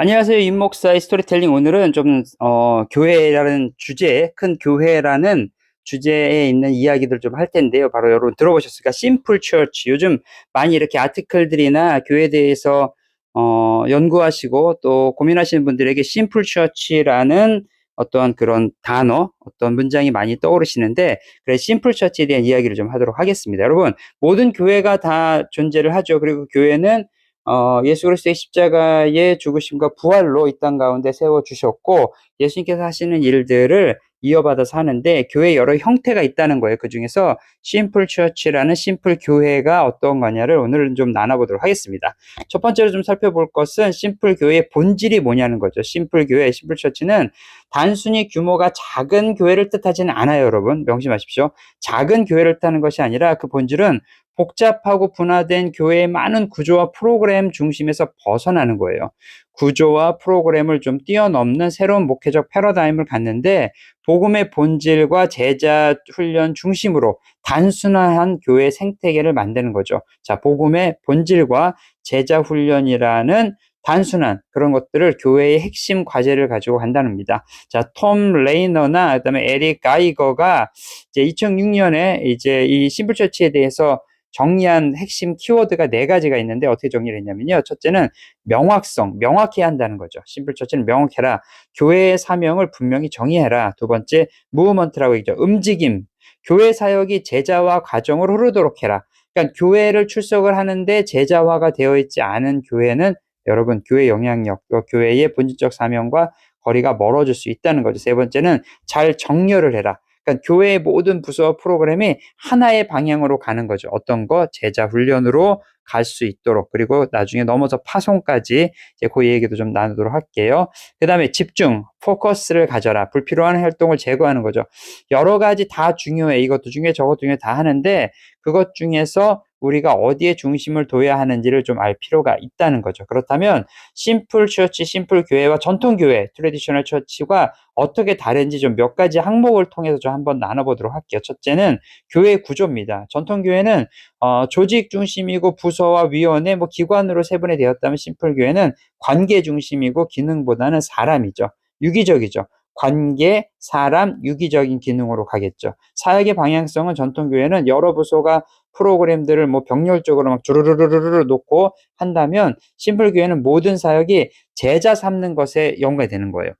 안녕하세요. 임목사의 스토리텔링. 오늘은 좀, 어, 교회라는 주제, 큰 교회라는 주제에 있는 이야기들 좀 할 텐데요. 바로 여러분 들어보셨을까? 심플 처치. 요즘 많이 이렇게 아티클들이나 교회에 대해서, 어, 연구하시고 또 고민하시는 분들에게 심플 처치라는 어떤 그런 단어, 어떤 문장이 많이 떠오르시는데, 그래, 심플 처치에 대한 이야기를 좀 하도록 하겠습니다. 여러분, 모든 교회가 다 존재를 하죠. 그리고 교회는 어, 예수 그리스도의 십자가의 죽으심과 부활로 이 땅 가운데 세워 주셨고 예수님께서 하시는 일들을 이어받아서 하는데 교회 여러 형태가 있다는 거예요. 그 중에서 심플 처치라는 심플 교회가 어떤 거냐를 오늘은 좀 나눠보도록 하겠습니다. 첫 번째로 좀 살펴볼 것은 심플 교회의 본질이 뭐냐는 거죠. 심플 교회, 심플 처치는 단순히 규모가 작은 교회를 뜻하지는 않아요, 여러분. 명심하십시오. 작은 교회를 뜻하는 것이 아니라 그 본질은 복잡하고 분화된 교회의 많은 구조와 프로그램 중심에서 벗어나는 거예요. 구조와 프로그램을 좀 뛰어넘는 새로운 목회적 패러다임을 갖는데 복음의 본질과 제자 훈련 중심으로 단순한 교회 생태계를 만드는 거죠. 자, 복음의 본질과 제자 훈련이라는 단순한 그런 것들을 교회의 핵심 과제를 가지고 간다는 겁니다. 자, 톰 레이너나 그다음에 에릭 가이거가 이제 2006년에 이제 이 심플처치에 대해서 정리한 핵심 키워드가 네 가지가 있는데 어떻게 정리를 했냐면요. 첫째는 명확성, 명확해야 한다는 거죠. 심플 처치는 명확해라. 교회의 사명을 분명히 정의해라. 두 번째, 무브먼트라고 얘기죠. 움직임. 교회 사역이 제자와 과정을 흐르도록 해라. 그러니까 교회를 출석을 하는데 제자화가 되어 있지 않은 교회는 여러분 교회 영향력, 교회의 본질적 사명과 거리가 멀어질 수 있다는 거죠. 세 번째는 잘 정렬을 해라. 그러니까 교회의 모든 부서와 프로그램이 하나의 방향으로 가는 거죠. 어떤 거? 제자 훈련으로 갈 수 있도록 그리고 나중에 넘어서 파송까지 이제 그 얘기도 좀 나누도록 할게요. 그 다음에 집중, 포커스를 가져라. 불필요한 활동을 제거하는 거죠. 여러 가지 다 중요해. 이것도 중요해, 저것도 중요해 다 하는데 그것 중에서 우리가 어디에 중심을 둬야 하는지를 좀 알 필요가 있다는 거죠. 그렇다면 심플 처치, 심플 교회와 전통 교회, 트레디셔널 처치가 어떻게 다른지 좀 몇 가지 항목을 통해서 좀 한번 나눠보도록 할게요. 첫째는 교회 구조입니다. 전통 교회는 어, 조직 중심이고 부서와 위원회, 뭐 기관으로 세분화 되었다면 심플 교회는 관계 중심이고 기능보다는 사람이죠. 유기적이죠. 관계, 사람, 유기적인 기능으로 가겠죠. 사역의 방향성은 전통교회는 여러 부서가 프로그램들을 뭐 병렬적으로 막 주르르르르 놓고 한다면 심플 교회는 모든 사역이 제자 삼는 것에 연관이 되는 거예요.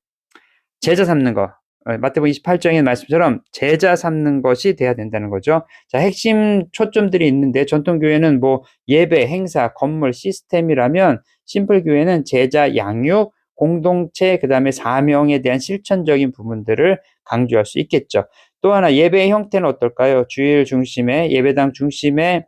제자 삼는 거. 어, 마태복음 28장의 말씀처럼 제자 삼는 것이 돼야 된다는 거죠. 자, 핵심 초점들이 있는데 전통교회는 뭐 예배, 행사, 건물, 시스템이라면 심플교회는 제자 양육, 공동체, 그 다음에 사명에 대한 실천적인 부분들을 강조할 수 있겠죠. 또 하나 예배의 형태는 어떨까요? 주일 중심의 예배당 중심의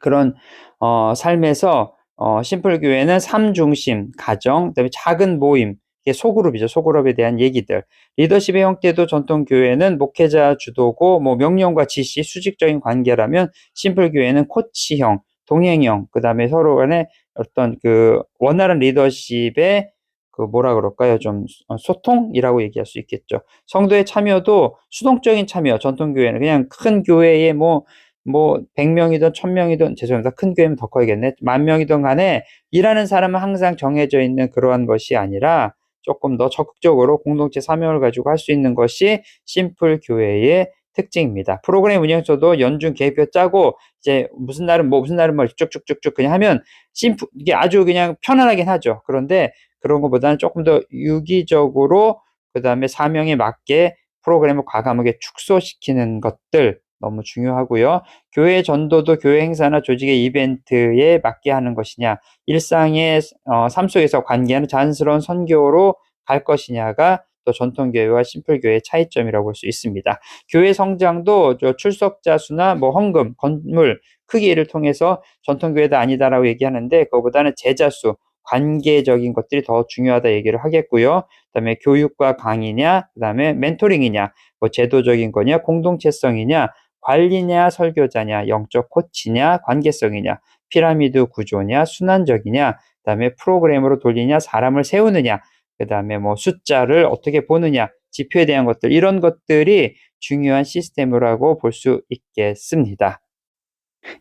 그런 어, 삶에서 어, 심플 교회는 삶 중심, 가정, 그다음에 작은 모임, 이게 소그룹이죠. 소그룹에 대한 얘기들. 리더십의 형태도 전통 교회는 목회자 주도고 뭐 명령과 지시, 수직적인 관계라면 심플 교회는 코치형, 동행형, 그다음에 서로 간에 어떤 그 원활한 리더십의 그 뭐라 그럴까요? 좀 어, 소통이라고 얘기할 수 있겠죠. 성도의 참여도 수동적인 참여, 전통교회는 그냥 큰 교회에 뭐, 뭐, 100명이든 1000명이든, 죄송합니다. 큰 교회면 더 커야겠네. 만 명이든 간에 일하는 사람은 항상 정해져 있는 그러한 것이 아니라 조금 더 적극적으로 공동체 사명을 가지고 할 수 있는 것이 심플 교회의 특징입니다. 프로그램 운영서도 연중 계획표 짜고 이제 무슨 날은 뭐 무슨 날은 뭐 쭉쭉쭉쭉 그냥 하면 심플 이게 아주 그냥 편안하긴 하죠. 그런데 그런 것보다는 조금 더 유기적으로 그 다음에 사명에 맞게 프로그램을 과감하게 축소시키는 것들 너무 중요하고요. 교회 전도도 교회 행사나 조직의 이벤트에 맞게 하는 것이냐, 일상의 어, 삶 속에서 관계하는 자연스러운 선교로 갈 것이냐가 또 전통교회와 심플교회의 차이점이라고 볼 수 있습니다. 교회 성장도 출석자 수나 뭐 헌금, 건물 크기를 통해서 전통교회도 아니다라고 얘기하는데 그거보다는 제자 수, 관계적인 것들이 더 중요하다 얘기를 하겠고요. 그다음에 교육과 강의냐, 그다음에 멘토링이냐, 뭐 제도적인 거냐, 공동체성이냐, 관리냐, 설교자냐, 영적 코치냐, 관계성이냐, 피라미드 구조냐, 순환적이냐, 그다음에 프로그램으로 돌리냐, 사람을 세우느냐, 그 다음에 뭐 숫자를 어떻게 보느냐, 지표에 대한 것들 이런 것들이 중요한 시스템이라고 볼 수 있겠습니다.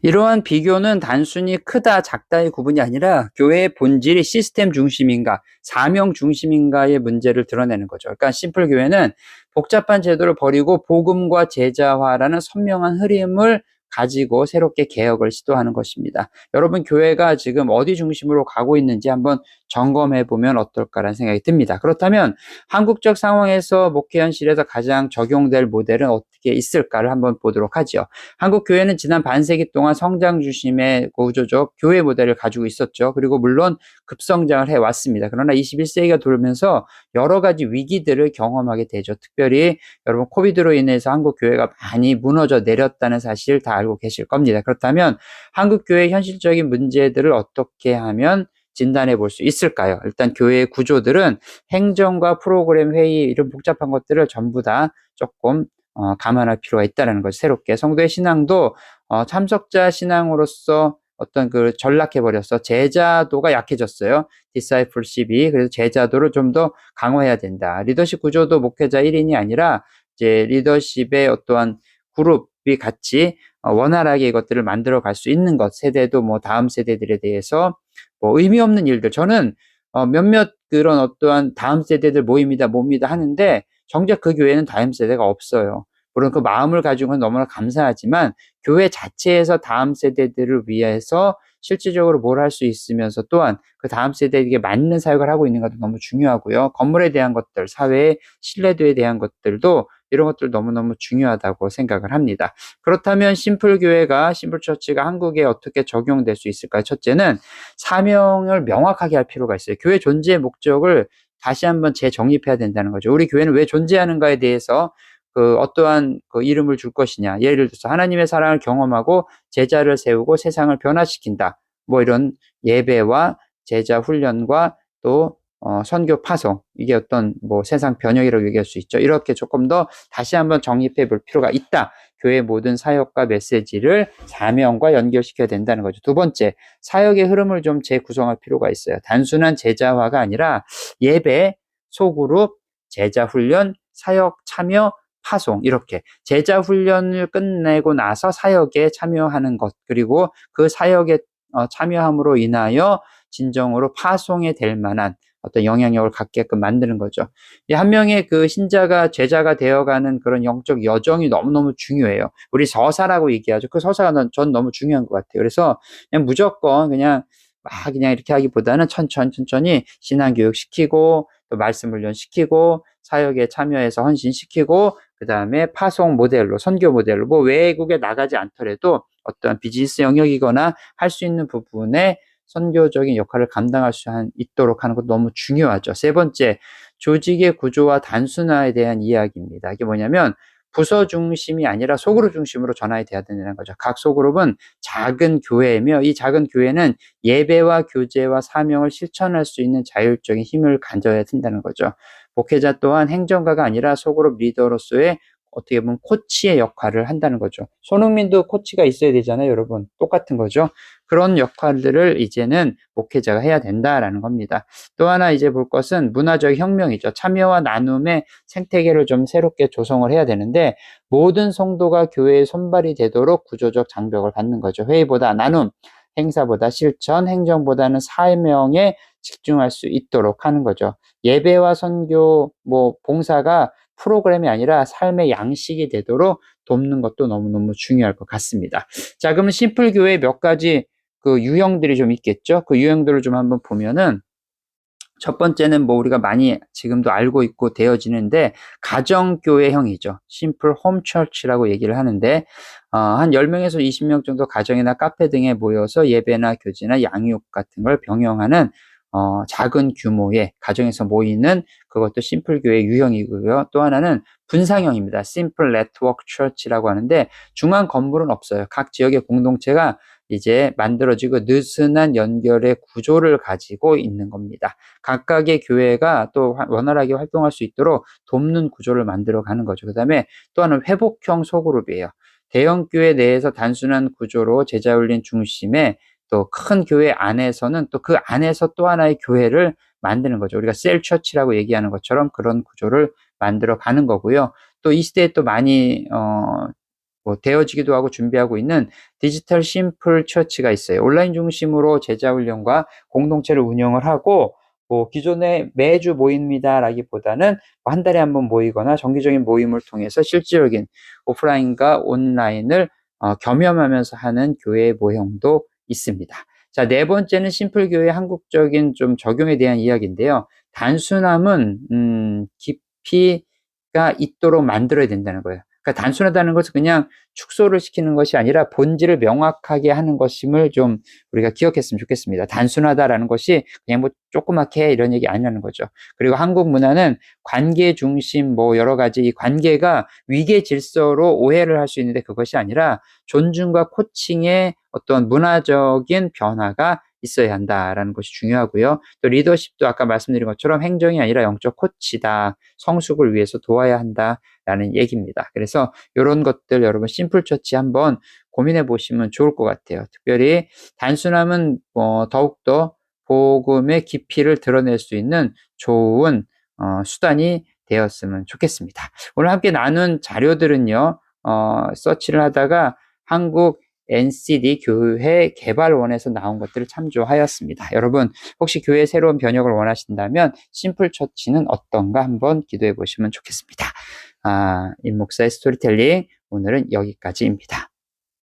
이러한 비교는 단순히 크다, 작다의 구분이 아니라 교회의 본질이 시스템 중심인가, 사명 중심인가의 문제를 드러내는 거죠. 그러니까 심플 교회는 복잡한 제도를 버리고 복음과 제자화라는 선명한 흐름을 가지고 새롭게 개혁을 시도하는 것입니다. 여러분 교회가 지금 어디 중심으로 가고 있는지 한번 점검해 보면 어떨까라는 생각이 듭니다. 그렇다면 한국적 상황에서 목회 현실에서 가장 적용될 모델은 어떻게 있을까를 한번 보도록 하죠. 한국 교회는 지난 반세기 동안 성장 중심의 구조적 교회 모델을 가지고 있었죠. 그리고 물론 급성장을 해 왔습니다. 그러나 21세기가 돌면서 여러 가지 위기들을 경험하게 되죠. 특별히 여러분 코비드로 인해서 한국 교회가 많이 무너져 내렸다는 사실 다 알고 계실 겁니다. 그렇다면 한국 교회의 현실적인 문제들을 어떻게 하면 진단해 볼 수 있을까요? 일단 교회의 구조들은 행정과 프로그램 회의 이런 복잡한 것들을 전부 다 조금 어, 감안할 필요가 있다는 거죠. 새롭게 성도의 신앙도 어, 참석자 신앙으로서 어떤 그 전락해 버렸어. 제자도가 약해졌어요. 디사이플십이 그래서 제자도를 좀 더 강화해야 된다. 리더십 구조도 목회자 1인이 아니라 이제 리더십의 어떠한 그룹이 같이 어, 원활하게 이것들을 만들어 갈 수 있는 것, 세대도 뭐 다음 세대들에 대해서 뭐 의미 없는 일들. 저는 어, 몇몇 그런 어떠한 다음 세대들 모입니다, 모입니다 하는데 정작 그 교회는 다음 세대가 없어요. 물론 그 마음을 가지고는 너무나 감사하지만 교회 자체에서 다음 세대들을 위해서 실질적으로 뭘 할 수 있으면서 또한 그 다음 세대에게 맞는 사역을 하고 있는 것도 너무 중요하고요. 건물에 대한 것들, 사회의 신뢰도에 대한 것들도 이런 것들 너무너무 중요하다고 생각을 합니다. 그렇다면 심플 교회가 심플 처치가 한국에 어떻게 적용될 수 있을까요? 첫째는 사명을 명확하게 할 필요가 있어요. 교회 존재의 목적을 다시 한번 재정립해야 된다는 거죠. 우리 교회는 왜 존재하는가에 대해서 그 어떠한 그 이름을 줄 것이냐. 예를 들어서 하나님의 사랑을 경험하고 제자를 세우고 세상을 변화시킨다. 뭐 이런 예배와 제자 훈련과 또 어, 선교 파송, 이게 어떤 뭐 세상 변혁이라고 얘기할 수 있죠. 이렇게 조금 더 다시 한번 정립해 볼 필요가 있다. 교회 모든 사역과 메시지를 사명과 연결시켜야 된다는 거죠. 두 번째, 사역의 흐름을 좀 재구성할 필요가 있어요. 단순한 제자화가 아니라 예배, 소그룹, 제자 훈련, 사역 참여, 파송 이렇게 제자 훈련을 끝내고 나서 사역에 참여하는 것 그리고 그 사역에 어, 참여함으로 인하여 진정으로 파송이 될 만한 어떤 영향력을 갖게끔 만드는 거죠. 한 명의 그 신자가 제자가 되어가는 그런 영적 여정이 너무너무 중요해요. 우리 서사라고 얘기하죠. 그 서사가 전 너무 중요한 것 같아요. 그래서 그냥 무조건 그냥 막 그냥 이렇게 하기보다는 천천히 천천히 신앙 교육 시키고 또 말씀 훈련 시키고 사역에 참여해서 헌신시키고 그 다음에 파송 모델로 선교 모델로 뭐 외국에 나가지 않더라도 어떤 비즈니스 영역이거나 할 수 있는 부분에 선교적인 역할을 감당할 수 있도록 하는 것도 너무 중요하죠. 세 번째, 조직의 구조와 단순화에 대한 이야기입니다. 이게 뭐냐면 부서 중심이 아니라 소그룹 중심으로 전환이 돼야 된다는 거죠. 각 소그룹은 작은 교회이며 이 작은 교회는 예배와 교제와 사명을 실천할 수 있는 자율적인 힘을 가져야 된다는 거죠. 목회자 또한 행정가가 아니라 소그룹 리더로서의 어떻게 보면 코치의 역할을 한다는 거죠. 손흥민도 코치가 있어야 되잖아요, 여러분. 똑같은 거죠. 그런 역할들을 이제는 목회자가 해야 된다라는 겁니다. 또 하나 이제 볼 것은 문화적 혁명이죠. 참여와 나눔의 생태계를 좀 새롭게 조성을 해야 되는데 모든 성도가 교회의 손발이 되도록 구조적 장벽을 갖는 거죠. 회의보다 나눔, 행사보다 실천, 행정보다는 사명에 집중할 수 있도록 하는 거죠. 예배와 선교, 뭐 봉사가 프로그램이 아니라 삶의 양식이 되도록 돕는 것도 너무너무 중요할 것 같습니다. 자, 그러면 심플 교회 몇 가지 그 유형들이 좀 있겠죠? 그 유형들을 좀 한번 보면은 첫 번째는 뭐 우리가 많이 지금도 알고 있고 되어지는데 가정교회형이죠. 심플 홈처치라고 얘기를 하는데 어, 한 10명에서 20명 정도 가정이나 카페 등에 모여서 예배나 교제나 양육 같은 걸 병행하는 어, 작은 규모의 가정에서 모이는 그것도 심플 교회 유형이고요. 또 하나는 분상형입니다. 심플 네트워크 처치라고 하는데 중앙 건물은 없어요. 각 지역의 공동체가 이제 만들어지고 느슨한 연결의 구조를 가지고 있는 겁니다. 각각의 교회가 또 원활하게 활동할 수 있도록 돕는 구조를 만들어 가는 거죠. 그 다음에 또 하나는 회복형 소그룹이에요. 대형 교회 내에서 단순한 구조로 제자 훈련 중심에 또 큰 교회 안에서는 또 그 안에서 또 하나의 교회를 만드는 거죠. 우리가 셀 처치라고 얘기하는 것처럼 그런 구조를 만들어 가는 거고요. 또 이 시대에 또 많이 어 뭐 되어지기도 하고 준비하고 있는 디지털 심플 처치가 있어요. 온라인 중심으로 제자 훈련과 공동체를 운영을 하고 뭐 기존에 매주 모입니다라기보다는 뭐한 달에 한 번 모이거나 정기적인 모임을 통해서 실질적인 오프라인과 온라인을 어, 겸염하면서 하는 교회 모형도 있습니다. 자, 네 번째는 심플 교회 한국적인 좀 적용에 대한 이야기인데요. 단순함은 음, 깊이가 있도록 만들어야 된다는 거예요. 그러니까 단순하다는 것은 그냥 축소를 시키는 것이 아니라 본질을 명확하게 하는 것임을 좀 우리가 기억했으면 좋겠습니다. 단순하다라는 것이 그냥 뭐 조그맣게 해 이런 얘기 아니라는 거죠. 그리고 한국 문화는 관계 중심 뭐 여러 가지 이 관계가 위계 질서로 오해를 할 수 있는데 그것이 아니라 존중과 코칭의 어떤 문화적인 변화가 있어야 한다라는 것이 중요하고요. 또 리더십도 아까 말씀드린 것처럼 행정이 아니라 영적 코치다. 성숙을 위해서 도와야 한다라는 얘기입니다. 그래서 이런 것들 여러분 심플 처치 한번 고민해 보시면 좋을 것 같아요. 특별히 단순함은 뭐 더욱더 복음의 깊이를 드러낼 수 있는 좋은 어, 수단이 되었으면 좋겠습니다. 오늘 함께 나눈 자료들은요, 어, 서치를 하다가 한국 NCD 교회 개발원에서 나온 것들을 참조하였습니다. 여러분, 혹시 교회 새로운 변혁을 원하신다면 심플 처치는 어떤가 한번 기도해 보시면 좋겠습니다. 아, 임목사의 스토리텔링 오늘은 여기까지입니다.